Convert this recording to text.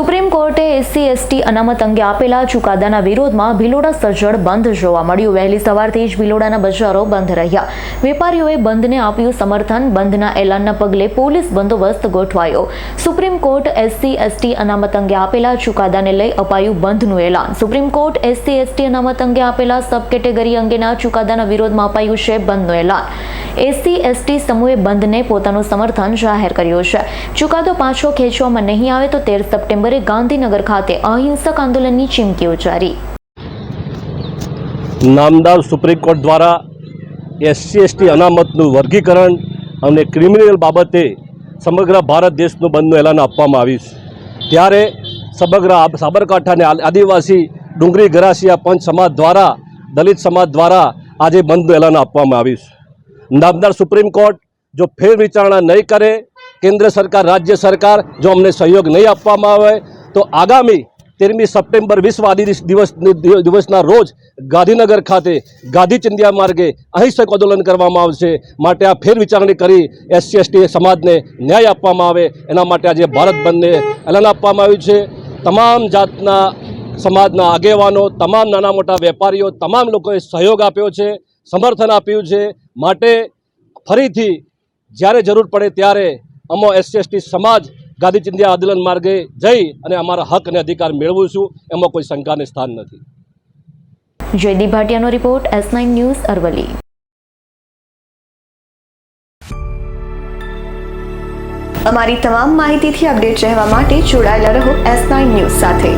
Supreme કોર્ટે SC, ST અનામત અંગે આપેલા ચુકાદાના વિરોધમાં ભિલોડા સજ્જડ બંધ જોવા મળ્યું. વહેલી સવારથી જ ભિલોડાના બજારો બંધ રહ્યા. વેપારીઓએ બંધને આપ્યું સમર્થન. બંધના એલાનના પગલે પોલીસ બંદોબસ્ત ગોઠવાયો. સુપ્રીમ કોર્ટ એસસી, એસટી અનામત અંગે આપેલા ચુકાદાને લઈ અપાયું બંધનું એલાન. સુપ્રીમ કોર્ટ એસસી, એસટી અનામત અંગે આપેલા સબ કેટેગરી અંગેના ચુકાદાના વિરોધમાં અપાયું છે બંધનું એલાન. એસસી, એસટી સમૂહે બંધને પોતાનું સમર્થન જાહેર કર્યું છે. ચુકાદો પાછો ખેંચવામાં નહીં આવે તો તેર સપ્ટેમ્બરે ગાંધીનગર ખાતે અહિંસક આંદોલનની ચીમકી ઉચ્ચારી. નામદાર સુપ્રીમ કોર્ટ દ્વારા એસસી, એસટી અનામતનું વર્ગીકરણ અને ક્રિમિનલ બાબતે સમગ્ર ભારત દેશનું બંધનું એલાન આપવામાં આવ્યું છે. ત્યારે સમગ્ર સાબરકાંઠાને આદિવાસી ડુંગરી ગરાસિયા પંચ સમાજ દ્વારા, દલિત સમાજ દ્વારા આજે બંધનું એલાન આપવામાં આવ્યું છે. નામદાર સુપ્રીમ કોર્ટ જો ફેર વિચારણા નહીં કરે, કેન્દ્ર સરકાર, રાજ્ય સરકાર જો અમને સહયોગ નહીં આપવામાં આવે, તો આગામી તેરમી સપ્ટેમ્બર વિશ્વ આદિ દિવસ, દિવસના રોજ ગાંધીનગર ખાતે ગાંધી ચિંધ્યા માર્ગે અહિંસક આંદોલન કરવામાં આવશે. માટે આ ફેર વિચારણી કરી એસસી, એસટી સમાજને ન્યાય આપવામાં આવે. એના માટે આજે ભારત બંધને એલાન આપવામાં આવ્યું છે. તમામ જાતના સમાજના આગેવાનો, તમામ નાના મોટા વેપારીઓ, તમામ લોકોએ સહયોગ આપ્યો છે, સમર્થન આપ્યું છે. માટે ફરીથી જ્યારે જરૂર પડે ત્યારે અમો એસસી એસટી સમાજ ગાંધી ચિંધ્યા આંદોલન માર્ગે જઈ અને અમારા હક અને અધિકાર મેળવીશું એમાં કોઈ શંકાને સ્થાન નથી. Jaydeep ભાટિયાનો report S nine news Aravalli અમારી તમામ માહિતીથી અપડેટ રહેવા માટે જોડાયેલા રહો એસ નાઇન ન્યૂઝ સાથે.